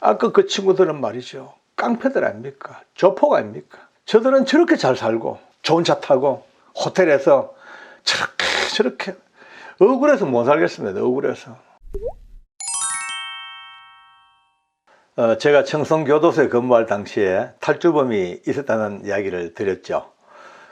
아까 그 친구들은 말이죠. 깡패들 아닙니까? 조폭 아닙니까? 저들은 저렇게 잘 살고 좋은 차 타고 호텔에서 저렇게 저렇게 억울해서 못 살겠습니다. 억울해서. 어, 제가 청송교도소에 근무할 당시에 탈주범이 있었다는 이야기를 드렸죠.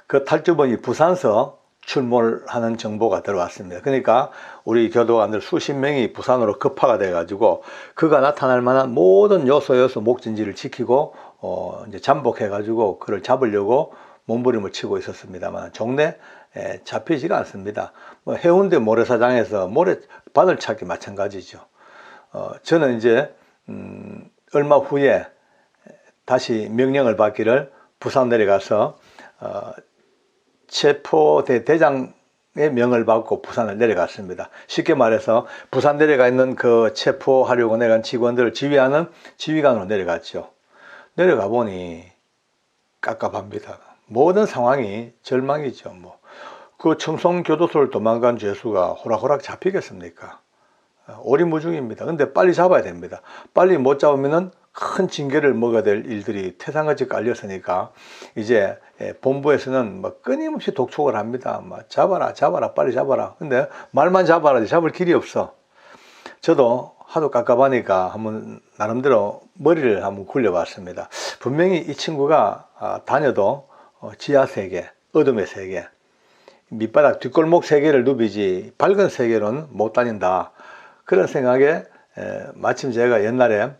그 탈주범이 부산서 출몰하는 정보가 들어왔습니다. 그러니까 우리 교도관들 수십 명이 부산으로 급파가 돼가지고 그가 나타날 만한 모든 요소 요소 목진지를 지키고 어 이제 잠복해가지고 그를 잡으려고 몸부림을 치고 있었습니다만 종래 에, 잡히지가 않습니다. 뭐 해운대 모래사장에서 모래 바늘 찾기 마찬가지죠. 어 저는 이제 음, 얼마 후에 다시 명령을 받기를 부산 내려가서 어, 체포대 대장의 명을 받고 부산을 내려갔습니다. 쉽게 말해서 부산 내려가 있는 그 체포하려고 내간 직원들을 지휘하는 지휘관으로 내려갔죠. 내려가 보니 깝깝합니다. 모든 상황이 절망이죠. 뭐. 그 청송교도소를 도망간 죄수가 호락호락 잡히겠습니까? 오리무중입니다. 근데 빨리 잡아야 됩니다. 빨리 못 잡으면은 큰 징계를 먹어야 될 일들이 태산같이 깔렸으니까 이제 예, 본부에서는 뭐 끊임없이 독촉을 합니다. 뭐 잡아라, 잡아라, 빨리 잡아라. 근데 말만 잡아라, 잡을 길이 없어. 저도 하도 깝깝하니까 한번 나름대로 머리를 한번 굴려봤습니다. 분명히 이 친구가 아, 다녀도 어, 지하 세계, 어둠의 세계, 밑바닥 뒷골목 세계를 누비지 밝은 세계로는 못 다닌다. 그런 생각에 에, 마침 제가 옛날에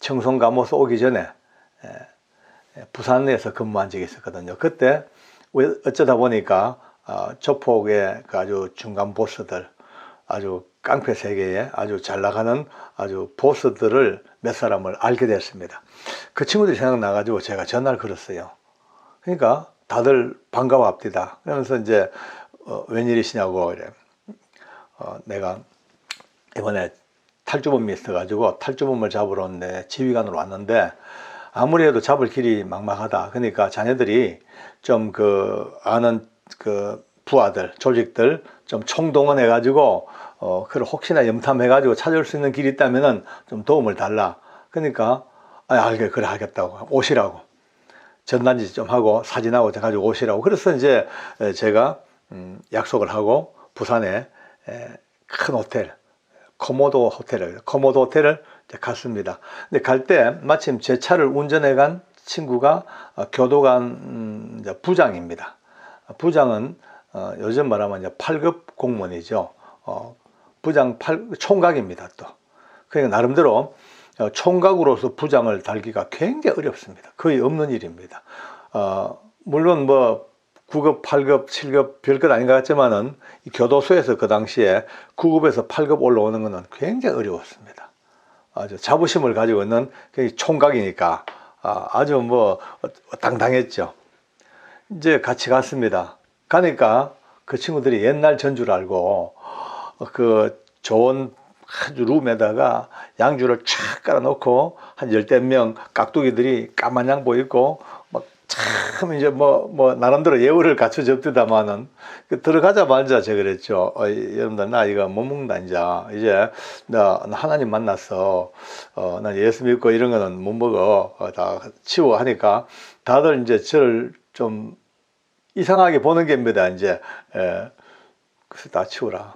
청송감호소 오기 전에 에, 부산에서 근무한 적이 있었거든요. 그때 왜- 어쩌다 보니까 어, 조폭의 그 아주 중간 보스들, 아주 깡패 세계에 아주 잘 나가는 아주 보스들을 몇 사람을 알게 됐습니다. 그 친구들이 생각나가지고 제가 전화를 걸었어요. 그러니까 다들 반가워합니다. 그러면서 이제 어, 웬일이시냐고 이래. 어, 내가 이번에 탈주범이 있어가지고 탈주범을 잡으러 내 지휘관으로 왔는데 아무리 해도 잡을 길이 막막하다. 그러니까 자네들이 좀 그 아는 그 부하들, 조직들 좀 총동원해가지고 어, 그걸 혹시나 염탐해가지고 찾을 수 있는 길이 있다면은 좀 도움을 달라. 그러니까 아, 알게 그래 하겠다고 오시라고. 전단지 좀 하고 사진하고 가지고 오시라고. 그래서 이제 에, 제가 음, 약속을 하고 부산에 에, 큰 호텔, 코모도 호텔을, 코모도 호텔을 갔습니다. 근데 갈 때 마침 제 차를 운전해 간 친구가 어, 교도관 음, 부장입니다. 부장은 어, 요즘 말하면 이제 8급 공무원이죠. 어, 부장 8, 총각입니다. 또. 그러니까 나름대로 어, 총각으로서 부장을 달기가 굉장히 어렵습니다. 거의 없는 일입니다. 어, 물론 뭐 9급, 8급, 7급 별것 아닌 것 같지만은 이 교도소에서 그 당시에 9급에서 8급 올라오는 것은 굉장히 어려웠습니다. 아주 자부심을 가지고 있는 그 총각이니까 아, 아주 뭐 당당했죠. 이제 같이 갔습니다. 가니까 그 친구들이 옛날 전주를 알고 그 좋은 아주 룸에다가 양주를 촥 깔아놓고 한 열댓 명 깍두기들이 까만 양보 입고 막 참 이제 뭐, 뭐, 나름대로 예우를 갖춰 접디다마는 그 들어가자마자 제가 그랬죠. 어, 여러분들, 나 이거 못 먹는다, 이제. 이제 나 하나님 만났어. 어, 난 예수 믿고 이런 거는 못 먹어. 어, 다 치워 하니까 다들 이제 저를 좀 이상하게 보는 겁니다, 이제. 예. 그래서 다 치우라.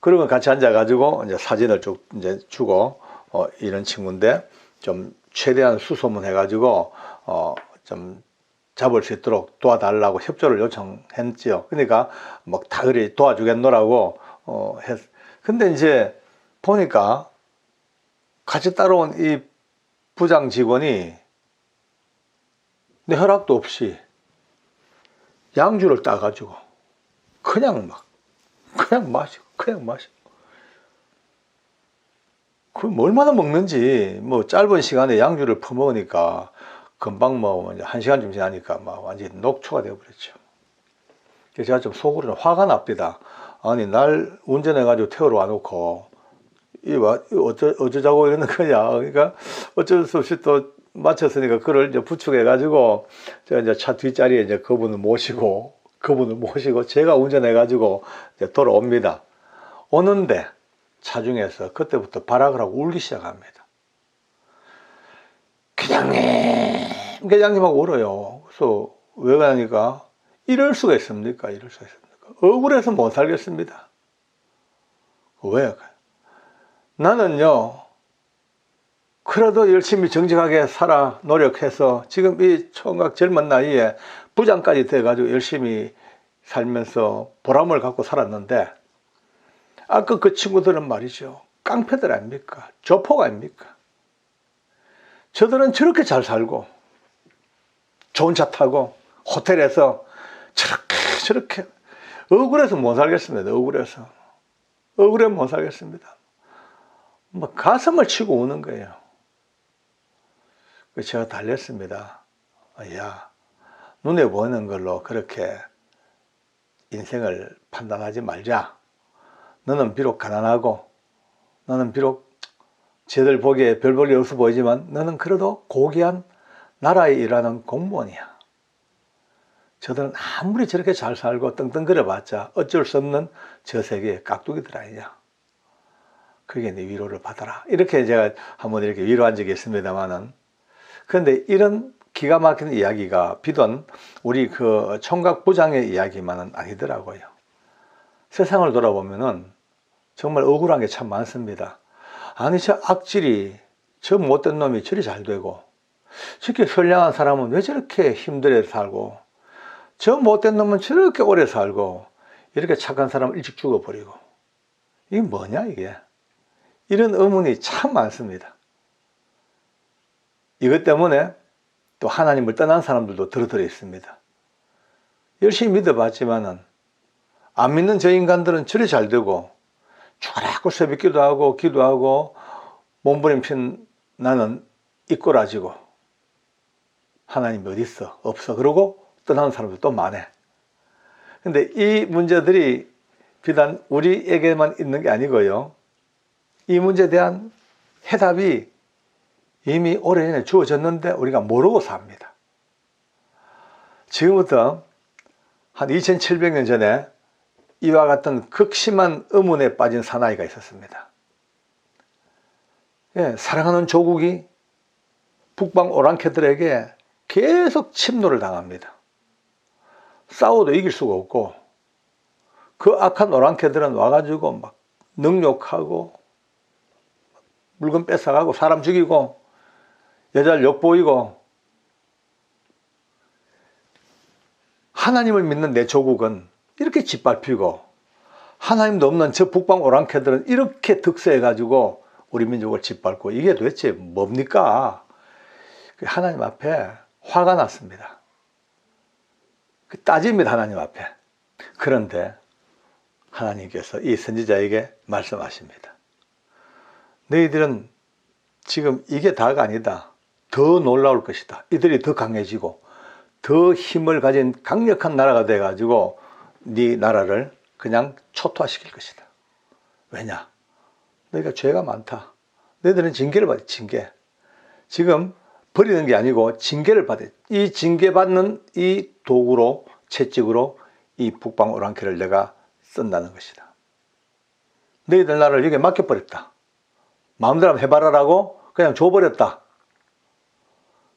그러면 같이 앉아가지고 이제 사진을 쭉 이제 주고, 어, 이런 친구인데 좀 최대한 수소문 해가지고, 어, 좀 잡을 수 있도록 도와달라고 협조를 요청했지요. 그러니까 뭐다 그리 도와주겠노라고 어 했. 근데 이제 보니까 같이 따라온 이 부장 직원이 내 허락도 없이 양주를 따가지고 그냥 막 그냥 마시고 그냥 마시고 그뭐 얼마나 먹는지 뭐 짧은 시간에 양주를 퍼먹으니까 금방 뭐 한 시간쯤 지나니까 막 완전히 녹초가 되어버렸죠. 그래서 제가 좀 속으로는 화가 납니다. 아니 날 운전해가지고 태우러 와놓고 이 와, 어쩌, 어쩌자고 이러는 거냐. 그러니까 어쩔 수 없이 또 맞췄으니까 그걸 이제 부축해가지고 제가 이제 차 뒷자리에 이제 그분을 모시고 그분을 모시고 제가 운전해가지고 이제 돌아옵니다. 오는데 차중에서 그때부터 발악을 하고 울기 시작합니다. 회장님, 회장님하고 울어요. 그래서 왜 그러니까 이럴 수가 있습니까? 이럴 수가 있습니까? 억울해서 못 살겠습니다. 왜? 나는요, 그래도 열심히 정직하게 살아 노력해서 지금 이 총각 젊은 나이에 부장까지 돼가지고 열심히 살면서 보람을 갖고 살았는데 아까 그 친구들은 말이죠. 깡패들 아닙니까? 조폭 아닙니까? 저들은 저렇게 잘 살고 좋은 차 타고 호텔에서 저렇게 저렇게 억울해서 못 살겠습니다. 억울해서 억울해 못 살겠습니다. 뭐 가슴을 치고 우는 거예요. 그래서 제가 달랬습니다. 야 눈에 보이는 걸로 그렇게 인생을 판단하지 말자. 너는 비록 가난하고 너는 비록 쟤들 보기에 별 볼일 없어 보이지만 너는 그래도 고귀한 나라에 일하는 공무원이야. 저들은 아무리 저렇게 잘 살고 떵떵거려봤자 어쩔 수 없는 저 세계의 깍두기들 아니냐. 그게 내 위로를 받아라. 이렇게 제가 한번 이렇게 위로한 적이 있습니다만은. 그런데 이런 기가 막힌 이야기가 비단 우리 그 총각 부장의 이야기만은 아니더라고요. 세상을 돌아보면은 정말 억울한 게 참 많습니다. 아니, 저 악질이, 저 못된 놈이 저리 잘 되고, 저렇게 선량한 사람은 왜 저렇게 힘들어 살고, 저 못된 놈은 저렇게 오래 살고, 이렇게 착한 사람은 일찍 죽어버리고. 이게 뭐냐, 이게? 이런 의문이 참 많습니다. 이것 때문에 또 하나님을 떠난 사람들도 들어들어 있습니다. 열심히 믿어봤지만은, 안 믿는 저 인간들은 저리 잘 되고, 죽어라고 새벽 기도하고 기도하고 몸부림친 나는 이꼬라지고 하나님이 어디 있어? 없어. 그러고 떠나는 사람도 또 많아. 근데 이 문제들이 비단 우리에게만 있는 게 아니고요. 이 문제에 대한 해답이 이미 오래전에 주어졌는데 우리가 모르고 삽니다. 지금부터 한 2700년 전에 이와 같은 극심한 의문에 빠진 사나이가 있었습니다. 예, 사랑하는 조국이 북방 오랑캐들에게 계속 침노를 당합니다. 싸워도 이길 수가 없고 그 악한 오랑캐들은 와가지고 막 능욕하고 물건 뺏어가고 사람 죽이고 여자를 욕보이고 하나님을 믿는 내 조국은 이렇게 짓밟히고 하나님도 없는 저 북방 오랑캐들은 이렇게 득세해가지고 우리 민족을 짓밟고 이게 도대체 뭡니까? 하나님 앞에 화가 났습니다. 그 따집니다, 하나님 앞에. 그런데 하나님께서 이 선지자에게 말씀하십니다. 너희들은 지금 이게 다가 아니다. 더 놀라울 것이다. 이들이 더 강해지고 더 힘을 가진 강력한 나라가 돼가지고 네 나라를 그냥 초토화시킬 것이다. 왜냐? 너희가 죄가 많다. 너희들은 징계를 받아, 징계. 지금 버리는 게 아니고 징계를 받아. 이 징계받는 이 도구로, 채찍으로 이 북방 오랑캐를 내가 쓴다는 것이다. 너희들 나라를 여기에 맡겨버렸다. 마음대로 해봐라라고 그냥 줘버렸다.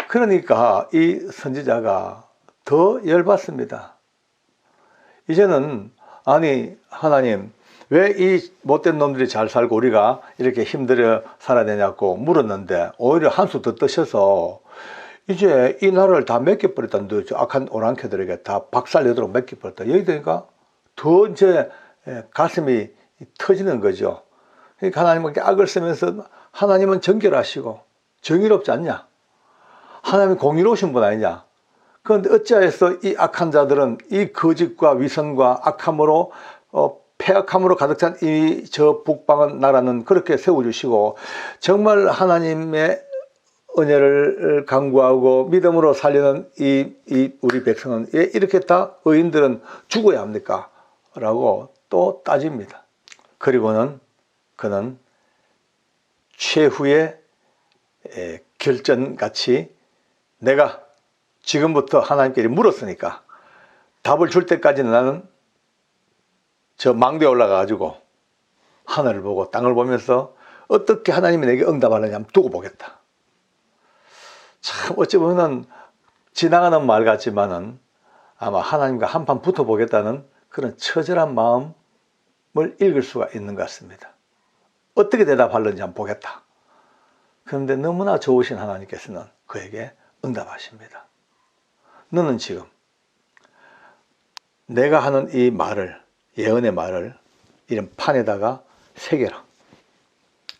그러니까 이 선지자가 더 열받습니다. 이제는 아니 하나님 왜 이 못된 놈들이 잘 살고 우리가 이렇게 힘들어 살아야 되냐고 물었는데 오히려 한 수 더 뜨셔서 이제 이 나라를 다 맡겨버렸다는 저 악한 오랑캐들에게 다 박살내도록 맡겨버렸다. 여기 되니까 더 이제 가슴이 터지는 거죠. 그러니까 하나님은 악을 쓰면서 하나님은 정결하시고 정의롭지 않냐? 하나님이 공의로우신 분 아니냐? 그런데 어찌하여서 이 악한 자들은 이 거짓과 위선과 악함으로 어, 폐악함으로 가득 찬 이 저 북방은 나라는 그렇게 세워주시고 정말 하나님의 은혜를 강구하고 믿음으로 살리는 이, 이 우리 백성은 왜 이렇게 다 의인들은 죽어야 합니까? 라고 또 따집니다. 그리고는 그는 최후의 결전같이 내가 지금부터 하나님께 물었으니까 답을 줄 때까지는 나는 저 망대에 올라가가지고 하늘을 보고 땅을 보면서 어떻게 하나님이 내게 응답하느냐 한번 두고 보겠다. 어찌 보면 지나가는 말 같지만은 아마 하나님과 한판 붙어 보겠다는 그런 처절한 마음을 읽을 수가 있는 것 같습니다. 어떻게 대답하는지 한번 보겠다. 그런데 너무나 좋으신 하나님께서는 그에게 응답하십니다. 너는 지금 내가 하는 이 말을, 예언의 말을 이런 판에다가 새겨라.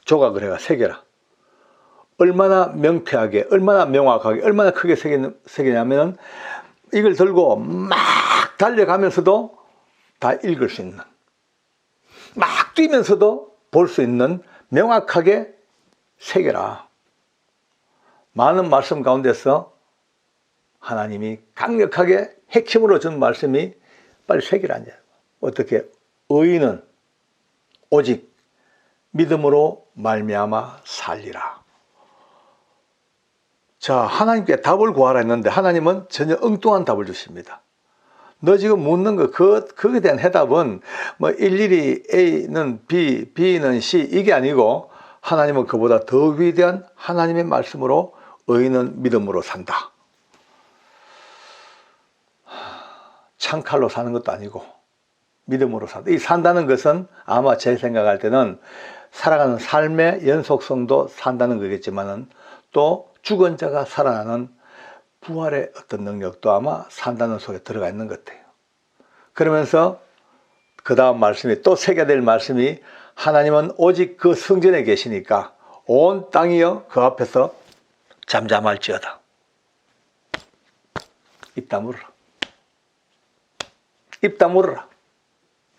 조각을 해가 새겨라. 얼마나 명쾌하게, 얼마나 명확하게, 얼마나 크게 새기냐면 이걸 들고 막 달려가면서도 다 읽을 수 있는, 막 뛰면서도 볼 수 있는 명확하게 새겨라. 많은 말씀 가운데서 하나님이 강력하게 핵심으로 준 말씀이 빨리 새기라냐. 어떻게 의인은 오직 믿음으로 말미암아 살리라. 자, 하나님께 답을 구하라 했는데 하나님은 전혀 엉뚱한 답을 주십니다. 너 지금 묻는 거, 그, 그에 대한 해답은 뭐 일일이 A는 B, B는 C 이게 아니고 하나님은 그보다 더 위대한 하나님의 말씀으로 의인은 믿음으로 산다. 창칼로 사는 것도 아니고 믿음으로 산다. 이 산다는 것은 아마 제 생각할 때는 살아가는 삶의 연속성도 산다는 거겠지만은 또 죽은 자가 살아나는 부활의 어떤 능력도 아마 산다는 속에 들어가 있는 것 같아요. 그러면서 그 다음 말씀이 또 새겨야 될 말씀이 하나님은 오직 그 성전에 계시니까 온 땅이여 그 앞에서 잠잠할지어다. 입 다물어라. 입 다물어라.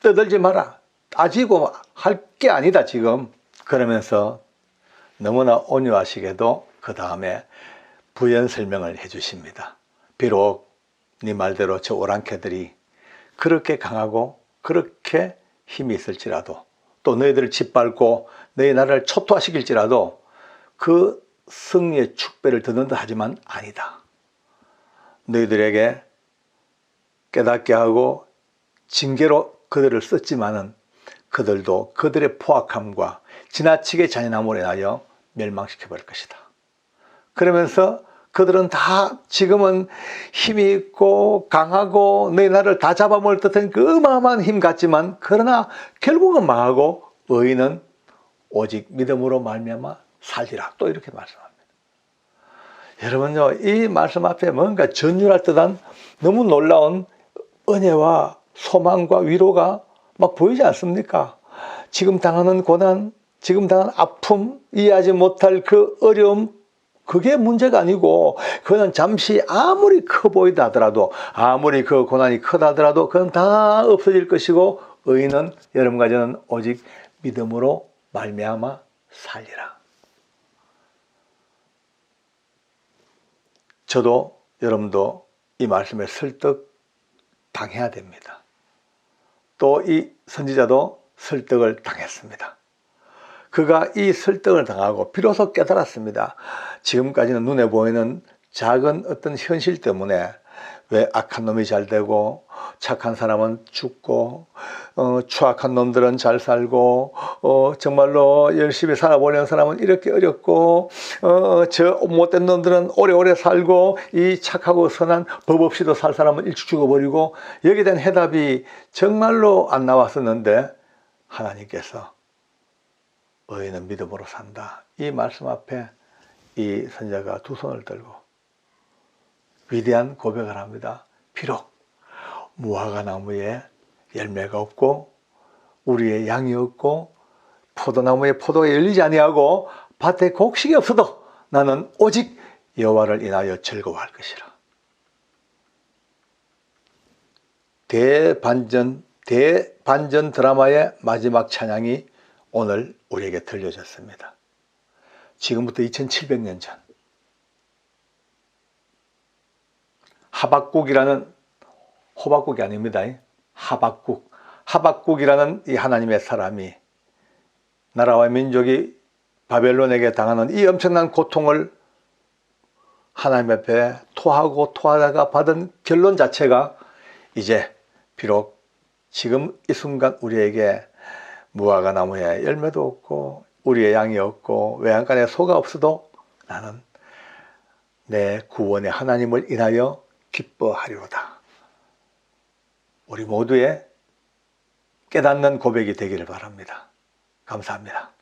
떠들지 마라. 따지고 할 게 아니다 지금. 그러면서 너무나 온유하시게도 그 다음에 부연 설명을 해 주십니다. 비록 네 말대로 저 오랑캐들이 그렇게 강하고 그렇게 힘이 있을지라도 또 너희들을 짓밟고 너희 나라를 초토화시킬지라도 그 승리의 축배를 듣는다 하지만 아니다. 너희들에게 깨닫게 하고 징계로 그들을 썼지만은 그들도 그들의 포악함과 지나치게 잔인함으로 인하여 멸망시켜 버릴 것이다. 그러면서 그들은 다 지금은 힘이 있고 강하고 너희 나라를 다 잡아먹을 듯한 그 어마어마한 힘 같지만 그러나 결국은 망하고 의인은 오직 믿음으로 말미암아 살리라 또 이렇게 말씀합니다. 여러분요 이 말씀 앞에 뭔가 전율할 듯한 너무 놀라운 은혜와 소망과 위로가 막 보이지 않습니까? 지금 당하는 고난, 지금 당하는 아픔, 이해하지 못할 그 어려움, 그게 문제가 아니고 그는 잠시 아무리 커 보이다 하더라도 아무리 그 고난이 크다 하더라도 그건 다 없어질 것이고 의인은 여러분과 저는 오직 믿음으로 말미암아 살리라. 저도 여러분도 이 말씀에 설득 당해야 됩니다. 또 이 선지자도 설득을 당했습니다. 그가 이 설득을 당하고 비로소 깨달았습니다. 지금까지는 눈에 보이는 작은 어떤 현실 때문에 왜 악한 놈이 잘 되고 착한 사람은 죽고 어, 추악한 놈들은 잘 살고 어, 정말로 열심히 살아보려는 사람은 이렇게 어렵고 어, 저 못된 놈들은 오래오래 살고 이 착하고 선한 법 없이도 살 사람은 일찍 죽어버리고 여기에 대한 해답이 정말로 안 나왔었는데 하나님께서 의인은 믿음으로 산다. 이 말씀 앞에 이 선자가 두 손을 들고 위대한 고백을 합니다. 비록 무화과 나무에 열매가 없고 우리의 양이 없고 포도나무에 포도가 열리지 아니하고 밭에 곡식이 없어도 나는 오직 여호와를 인하여 즐거워할 것이라. 대반전 대반전 드라마의 마지막 찬양이 오늘 우리에게 들려졌습니다. 지금부터 2700년 전 하박국이라는 호박국이 아닙니다. 하박국. 하박국이라는 이 하나님의 사람이 나라와 민족이 바벨론에게 당하는 이 엄청난 고통을 하나님 앞에 토하고 토하다가 받은 결론 자체가 이제 비록 지금 이 순간 우리에게 무화과 나무에 열매도 없고 우리의 양이 없고 외양간에 소가 없어도 나는 내 구원의 하나님을 인하여 기뻐하리로다. 우리 모두의 깨닫는 고백이 되기를 바랍니다. 감사합니다.